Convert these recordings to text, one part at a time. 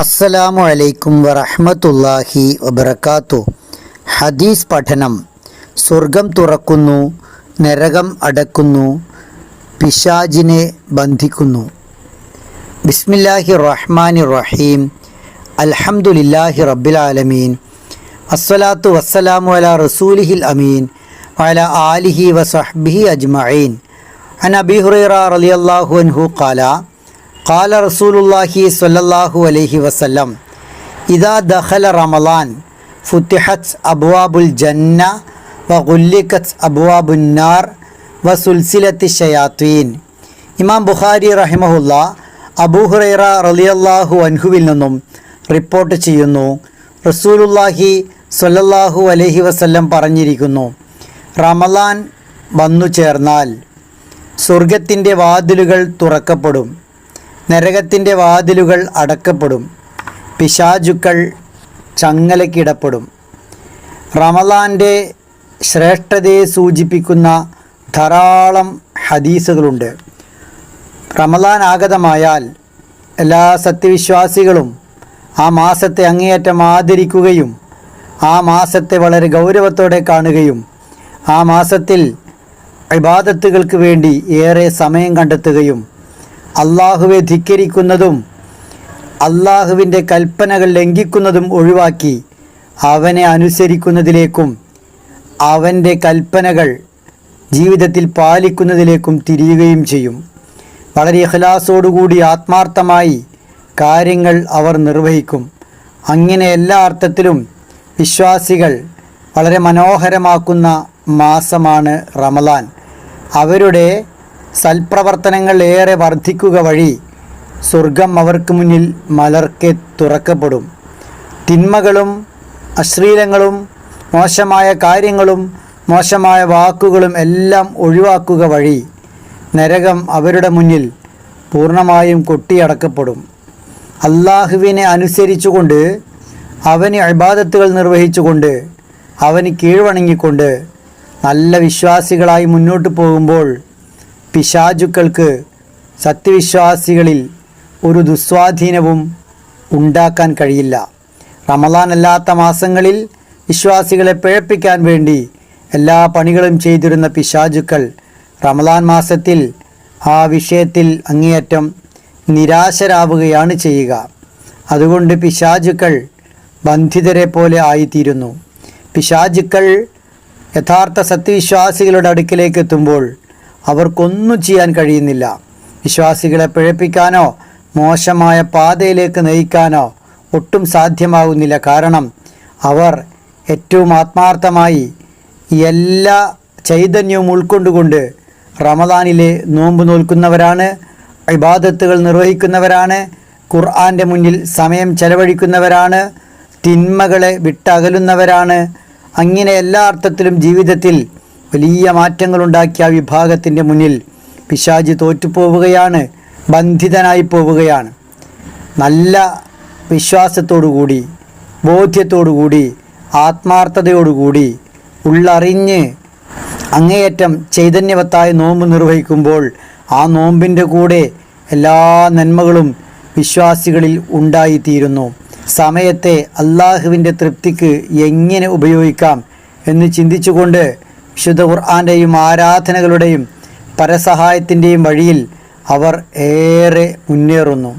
അസ്സലാമു അലൈക്കും വറഹ്മത്തുള്ളാഹി വബർക്കാത്തു ഹദീസ് പഠനം. സ്വർഗം തുറക്കുന്നു നരകം അടക്കുന്നു പിശാജിനെ ബന്ധിക്കുന്നു. ബിസ്മില്ലാഹി റഹ്മാനി റഹീം അൽഹംദുലില്ലാഹി റബ്ബിൽ ആലമീൻ അസ്സലാത്തു വസ്സലാമു അലാ റസൂലിഹിൽ അമീൻ. വഅല ആലിഹി വസഹ്ബിഹി അജ്മഈൻ. അൻ അബി ഹുറൈറ റളിയല്ലാഹു അൻഹു ഖാല قال رسول الله صلى الله عليه وسلم اذا دخل رمضان فتحت ابواب الجنه وغلقت ابواب النار وسلسله الشياطين امام بخاري رحمه الله ابو هريره رضي الله അൻഹുവിൽ നിന്നും റിപ്പോർട്ട് ചെയ്യുന്നു റസൂലുല്ലാഹി സൊല്ലാഹു അലഹി വസ്ല്ലം പറഞ്ഞിരിക്കുന്നു റമലാൻ വന്നു ചേർന്നാൽ സ്വർഗത്തിന്റെ വാതിലുകൾ തുറക്കപ്പെടും നരകത്തിന്റെ വാതിലുകൾ അടക്കപ്പെടും. പിശാചുക്കൾ ചങ്ങലക്കിടപ്പെടും റമലാന്റെ ശ്രേഷ്ഠതയെ സൂചിപ്പിക്കുന്ന ധാരാളം ഹദീസുകളുണ്ട്. റമലാൻ ആഗതമായാൽ എല്ലാ സത്യവിശ്വാസികളും ആ മാസത്തെ അങ്ങേയറ്റം ആദരിക്കുകയും ആ മാസത്തെ വളരെ ഗൗരവത്തോടെ കാണുകയും ആ മാസത്തിൽ ഇബാദത്തുകൾക്ക് വേണ്ടി ഏറെ സമയം കണ്ടെത്തുകയും അള്ളാഹുവെ ധിക്കരിക്കുന്നതും അള്ളാഹുവിന്റെ കൽപ്പനകൾ ലംഘിക്കുന്നതും ഒഴിവാക്കി അവനെ അനുസരിക്കുന്നതിലേക്കും അവന്റെ കൽപ്പനകൾ ജീവിതത്തിൽ പാലിക്കുന്നതിലേക്കും തിരിയുകയും ചെയ്യും. വളരെ ഇഖ്ലാസോടുകൂടി ആത്മാർത്ഥമായി കാര്യങ്ങൾ അവർ നിർവഹിക്കും. അങ്ങനെ എല്ലാ അർത്ഥത്തിലും വിശ്വാസികൾ വളരെ മനോഹരമാക്കുന്ന മാസമാണ് റമലാൻ അവരുടെ സൽപ്രവർത്തനങ്ങൾ ഏറെ വർദ്ധിക്കുക വഴി സ്വർഗം അവർക്ക് മുന്നിൽ മലർക്കെ തുറക്കപ്പെടും. തിന്മകളും അശ്ലീലങ്ങളും മോശമായ കാര്യങ്ങളും മോശമായ വാക്കുകളും എല്ലാം ഒഴിവാക്കുക വഴി നരകം അവരുടെ മുന്നിൽ പൂർണമായും കൊട്ടിയടക്കപ്പെടും. അള്ളാഹുവിനെ അനുസരിച്ചുകൊണ്ട് അവന് അബാദത്തുകൾ നിർവഹിച്ചുകൊണ്ട് അവന് കീഴ്വണങ്ങിക്കൊണ്ട് നല്ല വിശ്വാസികളായി മുന്നോട്ട് പോകുമ്പോൾ പിശാചുക്കൾക്ക് സത്യവിശ്വാസികളിൽ ഒരു ദുസ്വാധീനവും ഉണ്ടാക്കാൻ കഴിയില്ല. റമലാൻ അല്ലാത്ത മാസങ്ങളിൽ വിശ്വാസികളെ പിഴപ്പിക്കാൻ വേണ്ടി എല്ലാ പണികളും ചെയ്തിരുന്ന പിശാചുക്കൾ റമലാൻ മാസത്തിൽ ആ വിഷയത്തിൽ അങ്ങേയറ്റം നിരാശരാവുകയാണ് ചെയ്യുക. അതുകൊണ്ട് പിശാചുക്കൾ ബന്ധിതരെ പോലെ ആയിത്തീരുന്നു. പിശാചുക്കൾ യഥാർത്ഥ സത്യവിശ്വാസികളുടെ അടുക്കിലേക്ക് എത്തുമ്പോൾ അവർക്കൊന്നും ചെയ്യാൻ കഴിയുന്നില്ല. വിശ്വാസികളെ പിഴപ്പിക്കാനോ മോശമായ പാതയിലേക്ക് നയിക്കാനോ ഒട്ടും സാധ്യമാകുന്നില്ല കാരണം അവർ ഏറ്റവും ആത്മാർത്ഥമായി എല്ലാ ചൈതന്യവും ഉൾക്കൊണ്ടുകൊണ്ട് റമദാനിലെ നോമ്പ് നോൽക്കുന്നവരാണ് ഇബാദത്തുകൾ നിർവഹിക്കുന്നവരാണ് ഖുർആന്റെ മുന്നിൽ സമയം ചെലവഴിക്കുന്നവരാണ് തിന്മകളെ വിട്ടകലുന്നവരാണ്. അങ്ങനെ എല്ലാ അർത്ഥത്തിലും ജീവിതത്തിൽ വലിയ മാറ്റങ്ങളുണ്ടാക്കിയ ആ വിഭാഗത്തിന്റെ മുന്നിൽ പിശാജ് തോറ്റുപോവുകയാണ് ബന്ധിതനായി പോവുകയാണ്. നല്ല വിശ്വാസത്തോടുകൂടി ബോധ്യത്തോടുകൂടി ആത്മാർത്ഥതയോടുകൂടി ഉള്ളറിഞ്ഞ് അങ്ങേയറ്റം ചൈതന്യവത്തായ നോമ്പ് നിർവഹിക്കുമ്പോൾ ആ നോമ്പിന്റെ കൂടെ എല്ലാ നന്മകളും വിശ്വാസികളിൽ ഉണ്ടായിത്തീരുന്നു. സമയത്തെ അള്ളാഹുവിന്റെ തൃപ്തിക്ക് എങ്ങനെ ഉപയോഗിക്കാം എന്ന് ചിന്തിച്ചുകൊണ്ട് വിശുദ്ധ ഖുർആാന്റെയും ആരാധനകളുടെയും പരസഹായത്തിന്റെയും വഴിയിൽ അവർ ഏറെ മുന്നേറുന്നു.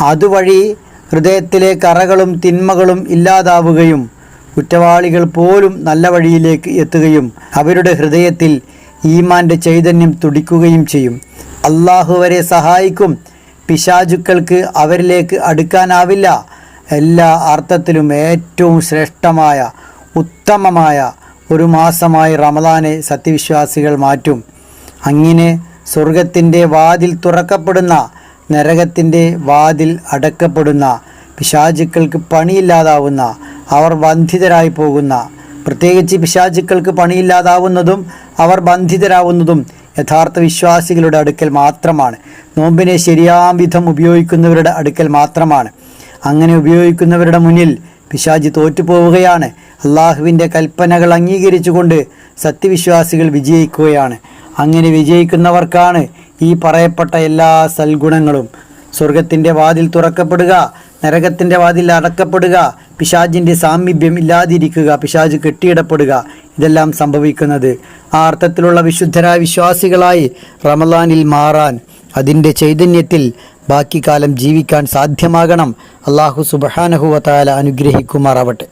അതുവഴി ഹൃദയത്തിലെ കറകളും തിന്മകളും ഇല്ലാതാവുകയും കുറ്റവാളികൾ പോലും നല്ല വഴിയിലേക്ക് എത്തുകയും അവരുടെ ഹൃദയത്തിൽ ഈമാന്റെ ചൈതന്യം തുടിക്കുകയും ചെയ്യും. അള്ളാഹു വരെ സഹായിക്കും. പിശാചുക്കൾക്ക് അവരിലേക്ക് അടുക്കാനാവില്ല. എല്ലാ അർത്ഥത്തിലും ഏറ്റവും ശ്രേഷ്ഠമായ ഉത്തമമായ ഒരു മാസമായി റമദാനെ സത്യവിശ്വാസികൾ മാറ്റും. അങ്ങനെ സ്വർഗത്തിന്റെ വാതിൽ തുറക്കപ്പെടുന്ന നരകത്തിന്റെ വാതിൽ അടക്കപ്പെടുന്ന പിശാചുക്കൾക്ക് പണിയില്ലാതാവുന്ന അവർ ബന്ധിതരായി പോകുന്ന പ്രത്യേകിച്ച് പിശാചുക്കൾക്ക് പണിയില്ലാതാവുന്നതും അവർ ബന്ധിതരാവുന്നതും യഥാർത്ഥ വിശ്വാസികളുടെ അടുക്കൽ മാത്രമാണ്. നോമ്പിനെ ശരിയാം വിധം ഉപയോഗിക്കുന്നവരുടെ അടുക്കൽ മാത്രമാണ്. അങ്ങനെ ഉപയോഗിക്കുന്നവരുടെ മുന്നിൽ പിശാജി തോറ്റുപോവുകയാണ്. അള്ളാഹുവിന്റെ കൽപ്പനകൾ അംഗീകരിച്ചുകൊണ്ട് സത്യവിശ്വാസികൾ വിജയിക്കുകയാണ്. അങ്ങനെ വിജയിക്കുന്നവർക്കാണ് ഈ പറയപ്പെട്ട എല്ലാ സൽഗുണങ്ങളും. സ്വർഗത്തിന്റെ വാതിൽ തുറക്കപ്പെടുക നരകത്തിന്റെ വാതിൽ അടക്കപ്പെടുക പിശാജിന്റെ സാമീപ്യം ഇല്ലാതിരിക്കുക പിശാജ് കെട്ടിയിടപ്പെടുക ഇതെല്ലാം സംഭവിക്കുന്നത് ആ അർത്ഥത്തിലുള്ള വിശുദ്ധരായ വിശ്വാസികളായി റമലാനിൽ മാറാൻ അതിന്റെ ചൈതന്യത്തിൽ ബാക്കി കാലം ജീവിക്കാൻ സാധ്യമാകണം. അള്ളാഹു സുബഹാനഹുവ താല അനുഗ്രഹിക്കുമാറാവട്ടെ.